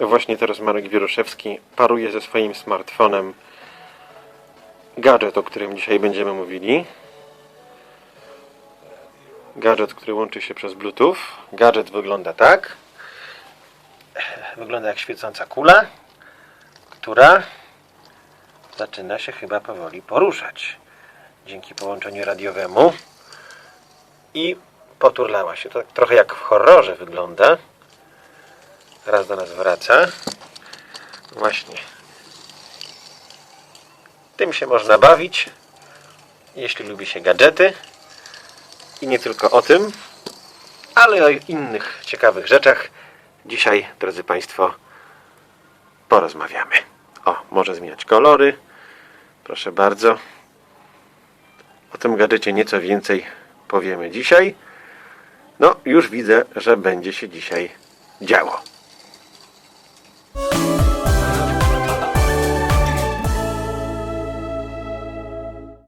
Właśnie teraz Marek Wieruszewski paruje ze swoim smartfonem gadżet, o którym dzisiaj będziemy mówili. Gadżet, który łączy się przez Bluetooth. Gadżet wygląda tak. Wygląda jak świecąca kula, która zaczyna się chyba powoli poruszać. Dzięki połączeniu radiowemu. I poturlała się. To tak trochę jak w horrorze wygląda. Teraz do nas wraca. Właśnie. Tym się można bawić, jeśli lubi się gadżety. I nie tylko o tym, ale o innych ciekawych rzeczach. Dzisiaj, drodzy Państwo, porozmawiamy. O, może zmieniać kolory. Proszę bardzo. O tym gadżecie nieco więcej powiemy dzisiaj. No, już widzę, że będzie się dzisiaj działo.